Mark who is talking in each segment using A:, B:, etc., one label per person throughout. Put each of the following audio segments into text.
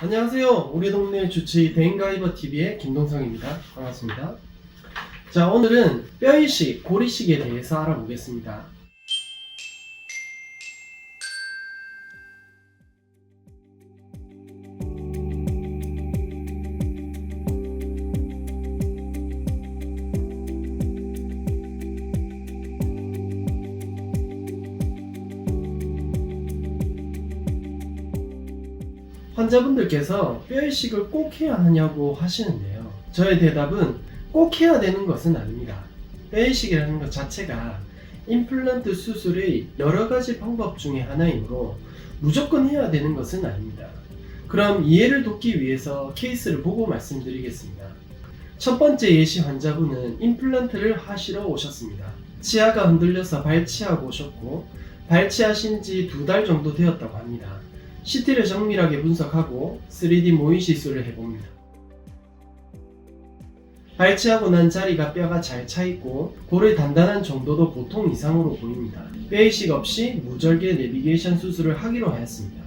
A: 안녕하세요. 우리 동네 주치 대인가이버 TV의 김동성입니다. 반갑습니다. 자, 오늘은 뼈이식, 고리식에 대해서 알아보겠습니다. 환자분들께서 뼈이식을 꼭 해야 하냐고 하시는데요. 저의 대답은 꼭 해야 되는 것은 아닙니다. 뼈이식이라는 것 자체가 임플란트 수술의 여러 가지 방법 중에 하나이므로 무조건 해야 되는 것은 아닙니다. 그럼 이해를 돕기 위해서 케이스를 보고 말씀드리겠습니다. 첫 번째 예시 환자분은 임플란트를 하시러 오셨습니다. 치아가 흔들려서 발치하고 오셨고 발치하신 지 두 달 정도 되었다고 합니다. CT를 정밀하게 분석하고 3D 모의 시술을 해봅니다. 발치하고 난 자리가 뼈가 잘 차 있고 골의 단단한 정도도 보통 이상으로 보입니다. 뼈이식 없이 무절개 내비게이션 수술을 하기로 하였습니다.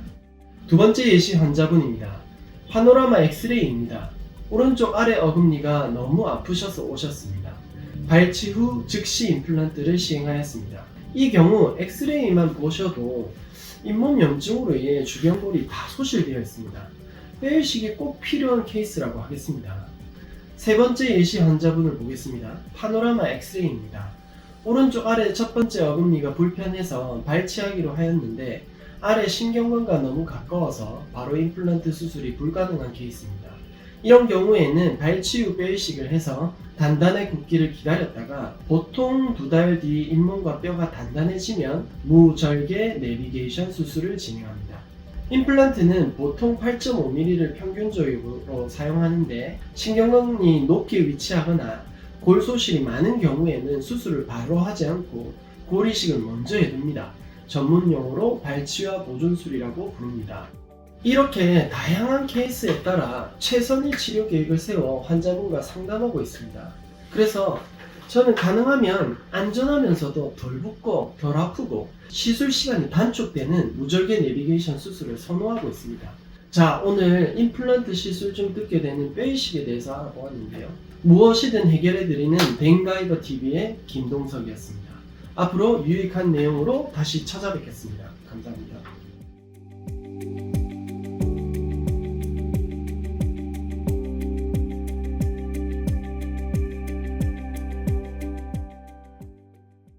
A: 두 번째 예시 환자분입니다. 파노라마 엑스레이입니다. 오른쪽 아래 어금니가 너무 아프셔서 오셨습니다. 발치 후 즉시 임플란트를 시행하였습니다. 이 경우 엑스레이만 보셔도 잇몸 염증으로 인해 주변골이 다 소실되어 있습니다. 뼈이식이 꼭 필요한 케이스라고 하겠습니다. 세 번째 예시 환자분을 보겠습니다. 파노라마 엑스레이입니다. 오른쪽 아래 첫 번째 어금니가 불편해서 발치하기로 하였는데 아래 신경관과 너무 가까워서 바로 임플란트 수술이 불가능한 케이스입니다. 이런 경우에는 발치 후 뼈이식을 해서 단단해 굳기를 기다렸다가 보통 두 달 뒤 잇몸과 뼈가 단단해지면 무절개 내비게이션 수술을 진행합니다. 임플란트는 보통 8.5mm를 평균적으로 사용하는데 신경관이 높게 위치하거나 골 소실이 많은 경우에는 수술을 바로 하지 않고 골이식을 먼저 해둡니다. 전문 용어로 발치와 보존술이라고 부릅니다. 이렇게 다양한 케이스에 따라 최선의 치료 계획을 세워 환자분과 상담하고 있습니다. 그래서 저는 가능하면 안전하면서도 덜 붓고 덜 아프고 시술 시간이 단축되는 무절개 내비게이션 수술을 선호하고 있습니다. 자, 오늘 임플란트 시술 중 듣게 되는 뼈이식에 대해서 알아보았는데요. 무엇이든 해결해드리는 댕가이버 TV의 김동석이었습니다. 앞으로 유익한 내용으로 다시 찾아뵙겠습니다. 감사합니다.